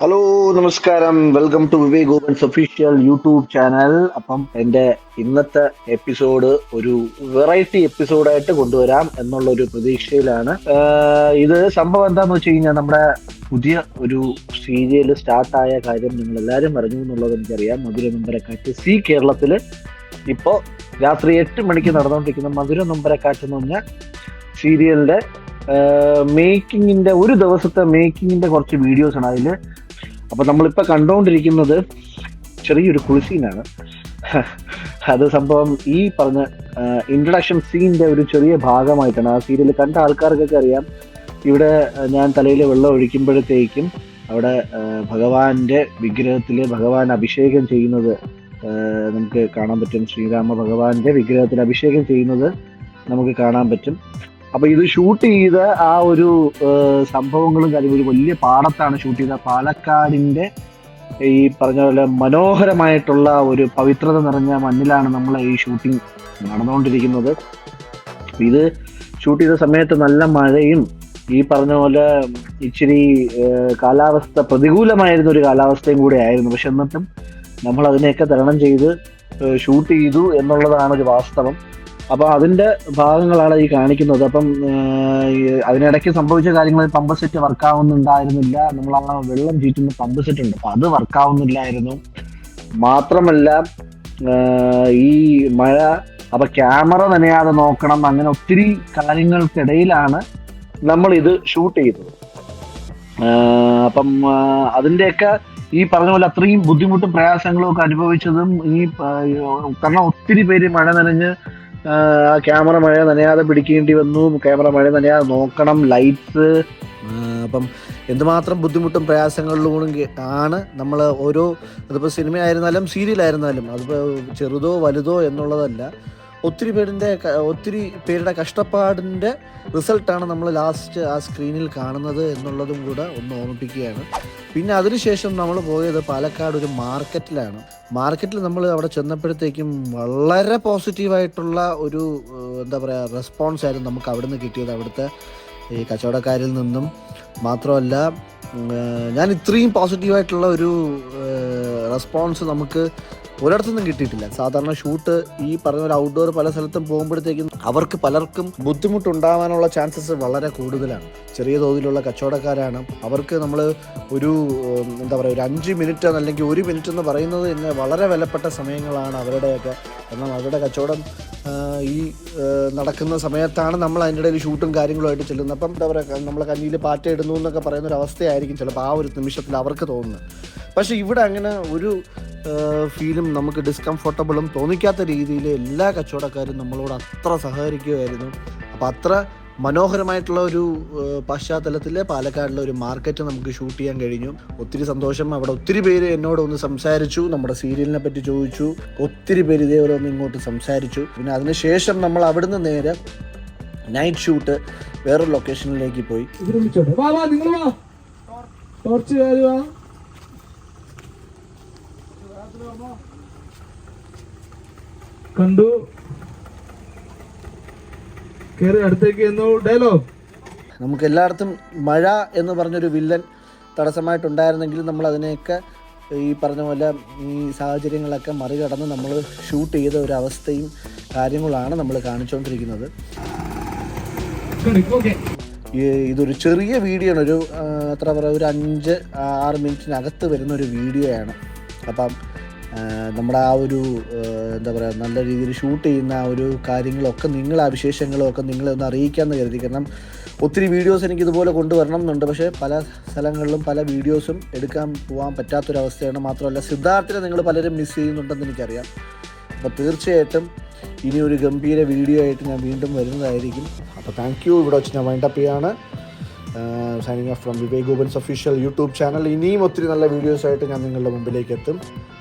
Hello നമസ്കാരം. Welcome to Vivek Gopan's official YouTube channel അപ്പം എന്റെ ഇന്നത്തെ എപ്പിസോഡ് ഒരു വെറൈറ്റി എപ്പിസോഡായിട്ട് കൊണ്ടുവരാം എന്നുള്ള ഒരു പ്രതീക്ഷയിലാണ് ഇത് സംഭവം എന്താന്ന് വെച്ച് കഴിഞ്ഞാൽ നമ്മുടെ പുതിയ ഒരു സീരിയൽ സ്റ്റാർട്ടായ കാര്യം നിങ്ങൾ എല്ലാവരും അറിഞ്ഞു എന്നുള്ളത് എനിക്കറിയാം. മധുര നമ്പരക്കാറ്റ് സി കേരളത്തിൽ ഇപ്പോൾ രാത്രി എട്ട് മണിക്ക് നടന്നുകൊണ്ടിരിക്കുന്ന മധുര നമ്പരക്കാറ്റ് എന്ന് പറഞ്ഞ സീരിയലിന്റെ മേക്കിങ്ങിന്റെ ഒരു ദിവസത്തെ മേക്കിങ്ങിന്റെ കുറച്ച് വീഡിയോസ് ആണ് അതിൽ അപ്പൊ നമ്മളിപ്പോ കണ്ടുകൊണ്ടിരിക്കുന്നത് ചെറിയൊരു കുളിസീനാണ്. അത് സംഭവം ഈ പറഞ്ഞ ഇൻട്രഡക്ഷൻ സീനിന്റെ ഒരു ചെറിയ ഭാഗമായിട്ടാണ്. ആ സീരിയൽ കണ്ട ആൾക്കാർക്കൊക്കെ അറിയാം. ഇവിടെ ഞാൻ തലയിൽ വെള്ളം ഒഴിക്കുമ്പോഴത്തേക്കും അവിടെ ഭഗവാന്റെ വിഗ്രഹത്തിൽ ഭഗവാൻ അഭിഷേകം ചെയ്യുന്നത് നമുക്ക് കാണാൻ പറ്റും. ശ്രീരാമ ഭഗവാന്റെ വിഗ്രഹത്തിൽ അഭിഷേകം ചെയ്യുന്നത് നമുക്ക് കാണാൻ പറ്റും. അപ്പൊ ഇത് ഷൂട്ട് ചെയ്ത ആ ഒരു സംഭവങ്ങളും കാര്യം ഒരു വലിയ പാടത്താണ് ഷൂട്ട് ചെയ്ത. പാലക്കാടിന്റെ ഈ പറഞ്ഞ പോലെ മനോഹരമായിട്ടുള്ള ഒരു പവിത്രത നിറഞ്ഞ മണ്ണിലാണ് നമ്മൾ ഈ ഷൂട്ടിംഗ് നടന്നുകൊണ്ടിരിക്കുന്നത്. ഇത് ഷൂട്ട് ചെയ്ത സമയത്ത് നല്ല മഴയും ഈ പറഞ്ഞ പോലെ ഇച്ചിരി കാലാവസ്ഥ പ്രതികൂലമായിരുന്ന ഒരു കാലാവസ്ഥയും കൂടെ ആയിരുന്നു. പക്ഷെ എന്നിട്ടും നമ്മൾ അതിനെയൊക്കെ തരണം ചെയ്ത് ഷൂട്ട് ചെയ്തു എന്നുള്ളതാണ് ഒരു വാസ്തവം. അപ്പൊ അതിന്റെ ഭാഗങ്ങളാണ് ഈ കാണിക്കുന്നത്. അപ്പം അതിനിടയ്ക്ക് സംഭവിച്ച കാര്യങ്ങൾ പമ്പ് സെറ്റ് വർക്കാവുന്നുണ്ടായിരുന്നില്ല. നമ്മൾ ആ വെള്ളം ചീറ്റുന്ന പമ്പ് സെറ്റ് ഉണ്ട്. അപ്പൊ അത് വർക്കാവുന്നില്ലായിരുന്നു. മാത്രമല്ല ഈ മഴ അപ്പൊ ക്യാമറ നനയാതെ നോക്കണം അങ്ങനെ ഒത്തിരി കാര്യങ്ങൾക്കിടയിലാണ് നമ്മൾ ഇത് ഷൂട്ട് ചെയ്തത്. അപ്പം അതിന്റെയൊക്കെ ഈ പറഞ്ഞ പോലെ അത്രയും ബുദ്ധിമുട്ടും പ്രയാസങ്ങളും ഒക്കെ അനുഭവിച്ചതും ഈ കാരണം ഒത്തിരി പേര് മഴ നനഞ്ഞ് ക്യാമറ മഴ നനയാതെ പിടിക്കേണ്ടി വന്നു. ക്യാമറ മഴ നനയാതെ നോക്കണം. ലൈറ്റ്സ് അപ്പം എന്തുമാത്രം ബുദ്ധിമുട്ടും പ്രയാസങ്ങളിലൂടെ ആണ് നമ്മൾ ഓരോ അതിപ്പോൾ സിനിമയായിരുന്നാലും സീരിയലായിരുന്നാലും അതിപ്പോൾ ചെറുതോ വലുതോ എന്നുള്ളതല്ല. ഒത്തിരി പേരിന്റെ ഒത്തിരി പേരുടെ കഷ്ടപ്പാടിന്റെ റിസൾട്ടാണ് നമ്മൾ ലാസ്റ്റ് ആ സ്ക്രീനിൽ കാണുന്നത് എന്നുള്ളതും കൂടെ ഒന്ന് ഓർമ്മിപ്പിക്കുകയാണ്. പിന്നെ അതിനുശേഷം നമ്മൾ പോയത് പാലക്കാട് ഒരു മാർക്കറ്റിലാണ്. മാർക്കറ്റിൽ നമ്മൾ അവിടെ ചെന്നപ്പോഴത്തേക്കും വളരെ പോസിറ്റീവായിട്ടുള്ള ഒരു എന്താ പറയുക റെസ്പോൺസ് ആയിരുന്നു നമുക്ക് അവിടെ നിന്ന് കിട്ടിയത് അവിടുത്തെ ഈ കച്ചവടക്കാരിൽ നിന്നും. മാത്രമല്ല ഞാൻ ഇത്രയും പോസിറ്റീവായിട്ടുള്ള ഒരു റെസ്പോൺസ് നമുക്ക് ഒരിടത്തുനിന്നും കിട്ടിയിട്ടില്ല. സാധാരണ ഷൂട്ട് ഈ പറഞ്ഞ ഒരു ഔട്ട്ഡോർ പല സ്ഥലത്തും പോകുമ്പോഴത്തേക്കും അവർക്ക് പലർക്കും ബുദ്ധിമുട്ടുണ്ടാവാനുള്ള ചാൻസസ് വളരെ കൂടുതലാണ്. ചെറിയ തോതിലുള്ള കച്ചവടക്കാരാണ്. അവർക്ക് നമ്മൾ ഒരു എന്താ പറയുക ഒരു അഞ്ച് മിനിറ്റ് അല്ലെങ്കിൽ ഒരു മിനിറ്റ് എന്ന് പറയുന്നത് തന്നെ വളരെ വിലപ്പെട്ട സമയങ്ങളാണ് അവരുടെയൊക്കെ. കാരണം അവരുടെ കച്ചവടം ഈ നടക്കുന്ന സമയത്താണ് നമ്മൾ അതിന്റെ ഇടയിൽ ഷൂട്ടും കാര്യങ്ങളുമായിട്ട് ചെല്ലുന്നത്. അപ്പം എന്താ പറയുക നമ്മൾ കഞ്ഞിയിൽ പാറ്റ ഇടുന്നു എന്നൊക്കെ പറയുന്ന ഒരു അവസ്ഥയായിരിക്കും ചിലപ്പോൾ ആ ഒരു നിമിഷത്തിൽ അവർക്ക് തോന്നുന്നത്. പക്ഷേ ഇവിടെ അങ്ങനെ ഒരു ഫീലും നമുക്ക് ഡിസ്കംഫർട്ടബിളും തോന്നിക്കാത്ത രീതിയിൽ എല്ലാ കച്ചവടക്കാരും നമ്മളോട് അത്ര സഹകരിക്കുമായിരുന്നു അപ്പം അത്ര മനോഹരമായിട്ടുള്ള ഒരു പശ്ചാത്തലത്തിൽ പാലക്കാടിലെ ഒരു മാർക്കറ്റ് നമുക്ക് ഷൂട്ട് ചെയ്യാൻ കഴിഞ്ഞു. ഒത്തിരി സന്തോഷം. അവിടെ ഒത്തിരി പേര് എന്നോട് ഒന്ന് സംസാരിച്ചു. നമ്മുടെ സീരിയലിനെ പറ്റി ചോദിച്ചു. ഒത്തിരി പേര് ഇതേപോലെ ഒന്ന് ഇങ്ങോട്ട് സംസാരിച്ചു. പിന്നെ അതിനുശേഷം നമ്മൾ അവിടുന്ന് നേരെ നൈറ്റ് ഷൂട്ട് വേറൊരു ലൊക്കേഷനിലേക്ക് പോയി. ടോർച്ച് കണ്ടു. കേറി അടുത്തേക്ക് എന്നു ഡയലോഗ് നമുക്ക് എല്ലായിടത്തും മഴ എന്ന് പറഞ്ഞൊരു വില്ലൻ തടസ്സമായിട്ടുണ്ടായിരുന്നെങ്കിലും നമ്മൾ അതിനെയൊക്കെ ഈ പറഞ്ഞ പോലെ ഈ സാഹചര്യങ്ങളൊക്കെ മറികടന്ന് നമ്മൾ ഷൂട്ട് ചെയ്ത ഒരു അവസ്ഥയും കാര്യങ്ങളാണ് നമ്മൾ കാണിച്ചുകൊണ്ടിരിക്കുന്നത് ഇതൊരു ചെറിയ വീഡിയോ ആണ് ഒരു എത്ര പറയുക ഒരു അഞ്ച് ആറ് മിനിറ്റിനകത്ത് വരുന്ന ഒരു വീഡിയോ ആണ് അപ്പം നമ്മുടെ ആ ഒരു എന്താ പറയുക നല്ല രീതിയിൽ ഷൂട്ട് ചെയ്യുന്ന ആ ഒരു കാര്യങ്ങളൊക്കെ നിങ്ങൾ ആ ഒക്കെ നിങ്ങളെ ഒന്ന് അറിയിക്കാമെന്ന് കരുതി. കാരണം ഒത്തിരി വീഡിയോസ് എനിക്ക് ഇതുപോലെ കൊണ്ടുവരണം എന്നുണ്ട്. പക്ഷേ പല സ്ഥലങ്ങളിലും പല വീഡിയോസും എടുക്കാൻ പോകാൻ പറ്റാത്തൊരവസ്ഥയാണ്. മാത്രമല്ല സിദ്ധാർത്ഥിനെ നിങ്ങൾ പലരും മിസ് ചെയ്യുന്നുണ്ടെന്ന് എനിക്കറിയാം. അപ്പോൾ തീർച്ചയായിട്ടും ഇനി ഒരു ഗംഭീര വീഡിയോ ആയിട്ട് ഞാൻ വീണ്ടും വരുന്നതായിരിക്കും. അപ്പോൾ താങ്ക് യു ഇവിടെ വെച്ച് ഞാൻ വൈൻഡപ്പ് ചെയ്യാണ്. Signing off from Vivek Gopan's official YouTube channel ഇനിയും ഒത്തിരി നല്ല വീഡിയോസായിട്ട് ഞാൻ നിങ്ങളുടെ മുമ്പിലേക്ക് എത്തും.